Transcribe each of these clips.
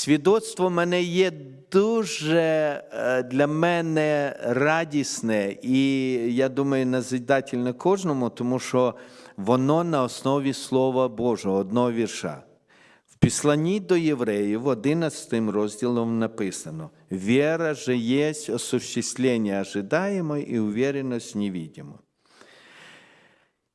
Свідоцтво мене є дуже е, для мене радісне і я думаю, назидательне кожному, тому що воно на основі Слова Божого, одного вірша. В післанні до євреїв, 11 розділом написано: Віра же є осуществлення ожидаемой і уверенность невидимой.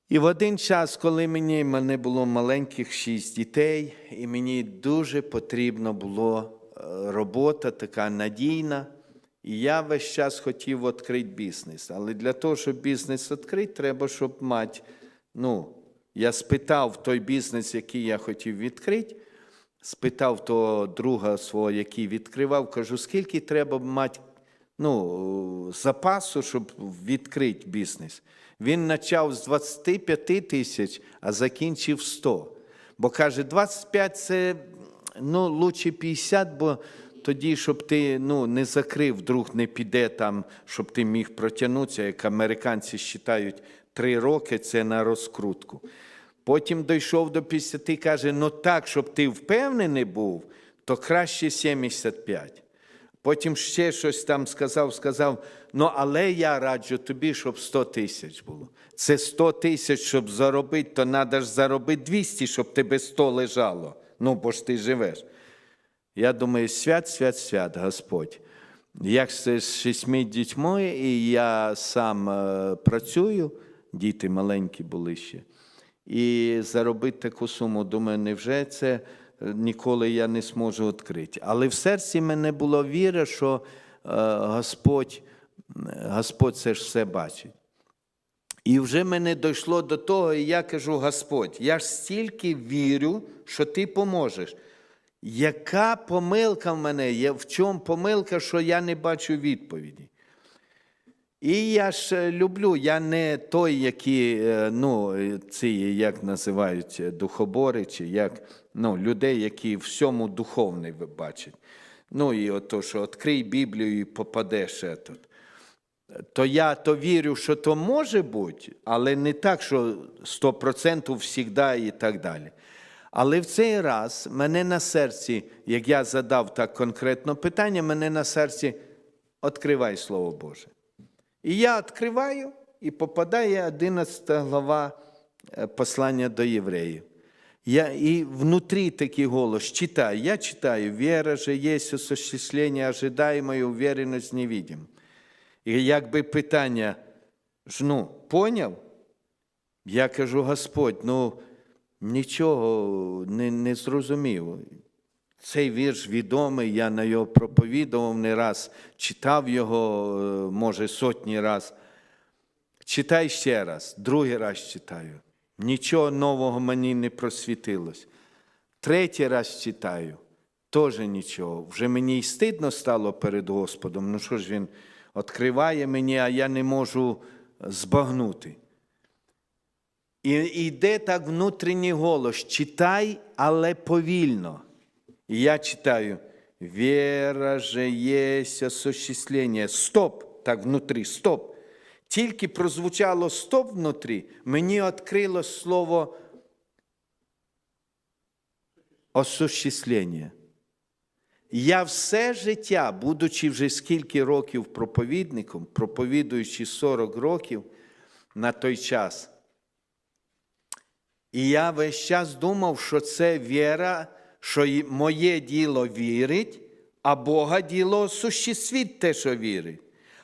І в один час, коли мені мене було маленьких шість дітей, і мені дуже потрібна була е, робота така надійна, і я весь час хотів відкрити бізнес. Але для того, щоб бізнес відкрити, треба, щоб мати. Ну, я спитав той бізнес, який я хотів відкрити, спитав того друга свого, який відкривав, кажу, скільки треба мати ну, запасу, щоб відкрити бізнес. Він почав з 25 тисяч, а закінчив 100. Бо каже, 25 це ну, лучше 50, бо тоді, щоб ти ну, не закрив, вдруг не піде там, щоб ти міг протягнутися, як американці вважають, 3 роки це на розкрутку. Потім дійшов до 50, каже, ну так, щоб ти впевнений був, то краще 75. Потім ще щось там сказав, сказав, ну але я раджу тобі, щоб 100 тисяч було. Це 100 тисяч, щоб заробити, то треба ж заробити 200, щоб тебе 100 лежало. Ну, бо ж ти живеш. Я думаю, свят, свят, свят, Господь. Як з шістьми дітьми, і я сам е, працюю, діти маленькі були ще. І заробити таку суму, думаю, невже це ніколи я не зможу відкрити. Але в серці мене була віра, що е, Господь, Господь це ж все бачить. І вже мене дійшло до того, і я кажу: Господь, я ж стільки вірю, що ти поможеш. Яка помилка в мене є? В чому помилка, що я не бачу відповіді? І я ж е, люблю, я не той, які, е, ну, ці, як називають, е, духобори, чи як ну, людей, які всьому духовний бачать. Ну і ото, що відкрий Біблію і попадеш. Тут. То я то вірю, що то може бути, але не так, що 100% завжди і так далі. Але в цей раз мене на серці, як я задав так конкретно питання, мене на серці відкривай Слово Боже. І я відкриваю, і попадає 11 глава е, послання до євреїв. Я, і внутрі такий голос читай. Я читаю, вера же є осуществлення ожидаемой, уверенность невидим. І якби питання, ну, поняв? Я кажу, Господь, ну нічого не, не зрозумів. Цей вірш відомий, я на його проповідував не раз, читав його, е, може, сотні раз. Читай ще раз, другий раз читаю. Нічого нового мені не просвітилось. Третій раз читаю, теж нічого. Вже мені й стидно стало перед Господом. Ну що ж він відкриває мені, а я не можу збагнути. І йде так внутрішній голос: читай, але повільно. І я читаю, вера же есть осуществление. Стоп, так внутрі, стоп. Тільки прозвучало стоп внутрі, мені відкрило слово осуществлення. Я все життя, будучи вже скільки років проповідником, проповідуючи 40 років на той час, і я весь час думав, що це віра, що моє діло вірить, а Бога діло осуществить те, що вірить.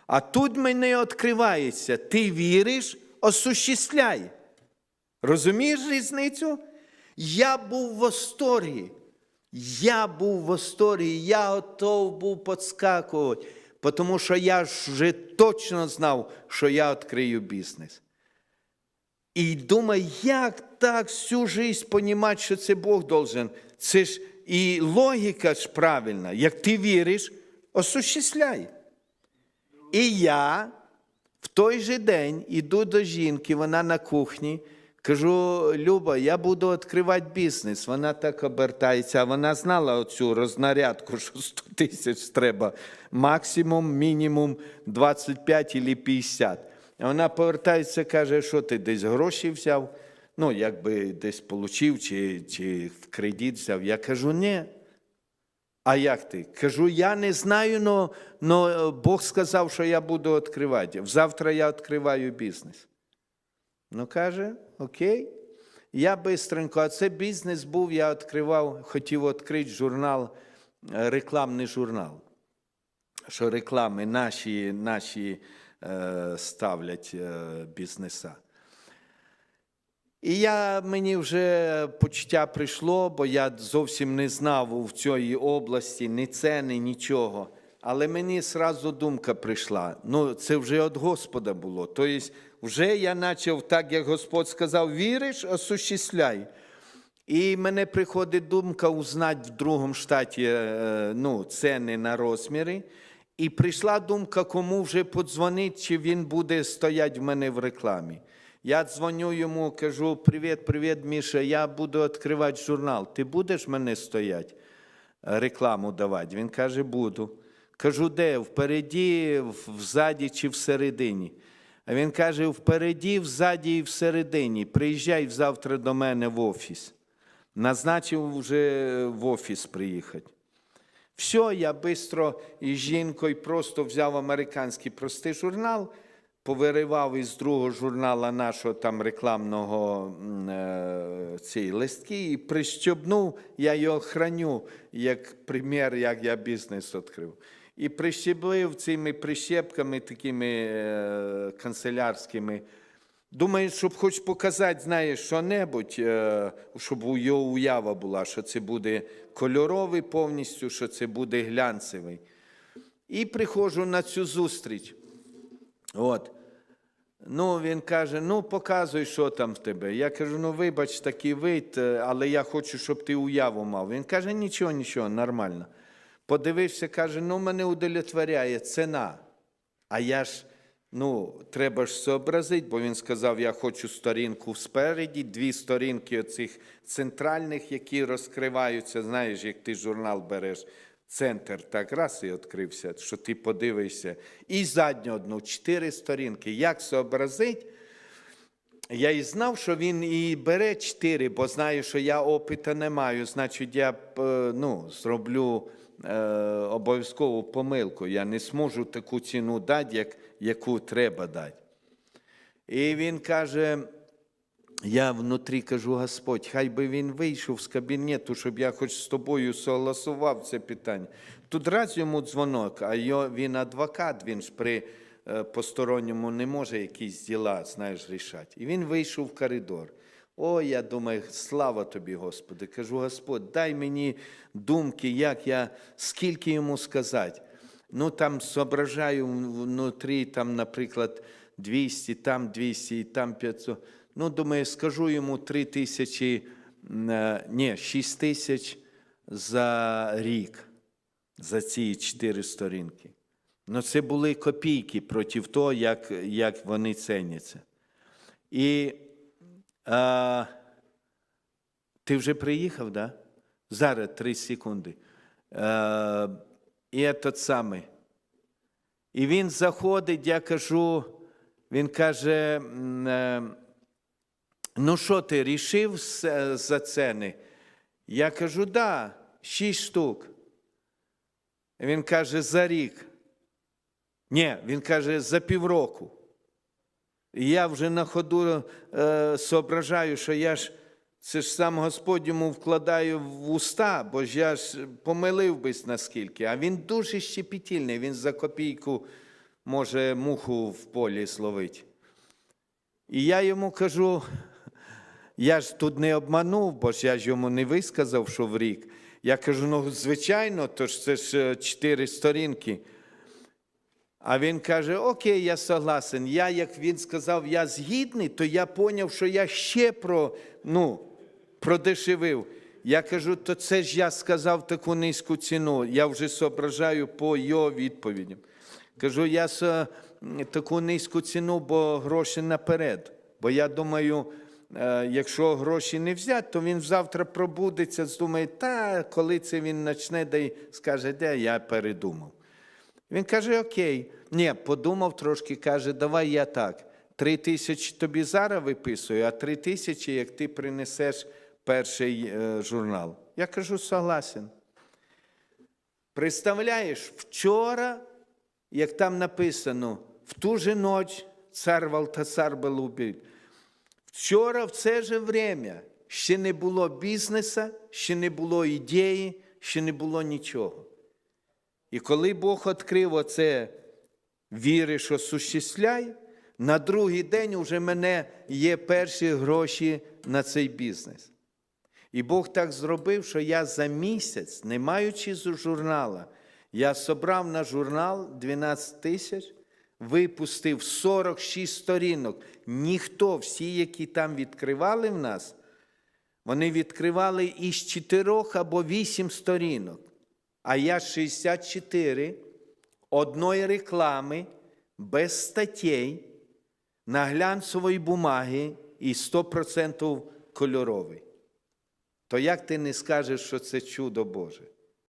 А тут мене відкривається: ти віриш, осуществляй. Розумієш різницю? Я був в восторгі. Я був в восторгі, я готов був підскакувати, тому що я вже точно знав, що я відкрию бізнес. І думаю, як так всю жизнь понімати, що це Бог должен. Це ж і логіка ж правильна. Як ти віриш, осуществляй. І я в той же день іду до жінки, вона на кухні. Кажу, Люба, я буду відкривати бізнес. Вона так обертається, вона знала оцю рознарядку, що 100 тисяч треба, максимум, мінімум 25 або 50. Вона повертається, каже, що ти десь гроші взяв, ну, якби десь отримав, чи, чи в кредит взяв. Я кажу, ні. А як ти? Кажу, я не знаю, но, но Бог сказав, що я буду відкривати. Завтра я відкриваю бізнес. Ну, каже, окей. Я бистренько, а це бізнес був, я відкривав, хотів відкрити журнал, е, рекламний журнал. Що реклами наші, наші е, ставлять е, бізнеса. І я, мені вже почуття прийшло, бо я зовсім не знав в цій області ні ціни, нічого. Але мені сразу думка прийшла. Ну, це вже від Господа було. Тобто, вже я почав, так як Господь сказав, віриш, осуществляй. І мене приходить думка узнати в другому штаті е, ну, ціни на розміри. І прийшла думка, кому вже подзвонити, чи він буде стояти в мене в рекламі. Я дзвоню йому, кажу: привіт, привіт, Міша, я буду відкривати журнал. Ти будеш мене стояти, е, рекламу давати? Він каже, буду. Кажу, де? Впереді, взаді чи всередині? А він каже: впереді, взаді і всередині. Приїжджай завтра до мене в офіс. Назначив вже в офіс приїхати. Все, я швидко із жінкою просто взяв американський простий журнал, повиривав із другого журнала нашого там рекламного е, ці листки і прищобнув, я його храню як примір, як я бізнес відкрив. І прищеплив цими прищепками такими е, канцелярськими. Думаю, щоб хоч показати, знаєш, що-небудь, е, щоб його уява була, що це буде кольоровий повністю, що це буде глянцевий. І приходжу на цю зустріч. От. Ну, він каже: ну, показуй, що там в тебе. Я кажу, ну вибач, такий вид, е, але я хочу, щоб ти уяву мав. Він каже, нічого, нічого, нормально. Подивився, каже, ну мене удовлетворяє ціна. А я ж, ну, треба ж зобразити, бо він сказав, я хочу сторінку спереді, дві сторінки оцих центральних, які розкриваються. Знаєш, як ти журнал береш, центр так раз і відкрився, що ти подивишся. І задню одну, чотири сторінки. Як зобразити? Я і знав, що він і бере чотири, бо знаю, що я опиту не маю. Значить, я е, ну, зроблю обов'язкову помилку. Я не зможу таку ціну дати, як, яку треба дати. І він каже: я внутрі кажу, Господь, хай би він вийшов з кабінету, щоб я хоч з тобою согласував це питання. Тут раз йому дзвонок, а він адвокат, він ж при е, посторонньому не може якісь діла, знаєш, рішати. І він вийшов в коридор. О, я думаю, слава тобі, Господи. Кажу, Господь, дай мені думки, як я, скільки йому сказати. Ну, там зображаю внутрі, там, наприклад, 200, там 200, і там 500. Ну, думаю, скажу йому 3 тисячі, е, ні, 6 тисяч за рік, за ці чотири сторінки. Ну, це були копійки проти того, як, як вони ціняться. І а, ти вже приїхав, да? Зараз 3 секунди. Е, і тот самий. І він заходить, я кажу, він каже: е, ну що ти рішив за ціни? Я кажу, да, 6 штук. Він каже, за рік. Ні, він каже, за півроку. Я вже на ходу е, соображаю, що я ж це ж сам Господь йому вкладаю в уста, бо ж я ж помилив бись наскільки. А він дуже щепетільний, він за копійку може муху в полі зловити. І я йому кажу, я ж тут не обманув, бо ж я ж йому не висказав, що в рік. Я кажу, ну, звичайно, то ж це ж е, чотири сторінки. А він каже: Окей, я согласен. Я, як він сказав, я згідний, то я поняв, що я ще про, ну, продешевив. Я кажу, то це ж я сказав таку низьку ціну. Я вже зображаю по його відповідям. Кажу, я таку низьку ціну, бо гроші наперед. Бо я думаю, е, якщо гроші не взяти, то він завтра пробудеться, думає, та коли це він почне, да скаже, де я передумав. Він каже: Окей. Ні, подумав трошки, каже, давай я так. Три тисячі тобі зараз виписую, а три тисячі, як ти принесеш перший е, журнал. Я кажу, согласен. Представляєш, вчора, як там написано, в ту же ніч цар Валтасар був убит. Вчора в це же время ще не було бізнеса, ще не було ідеї, ще не було нічого. І коли Бог відкрив оце віриш, осуществляй, на другий день уже мене є перші гроші на цей бізнес. І Бог так зробив, що я за місяць, не маючи з журнала, я собрав на журнал 12 тисяч, випустив 46 сторінок. Ніхто, всі, які там відкривали в нас, вони відкривали із 4 або 8 сторінок. А я 64 одної реклами, без статей, на глянцевої бумаги і 100% кольоровий. То як ти не скажеш, що це чудо Боже?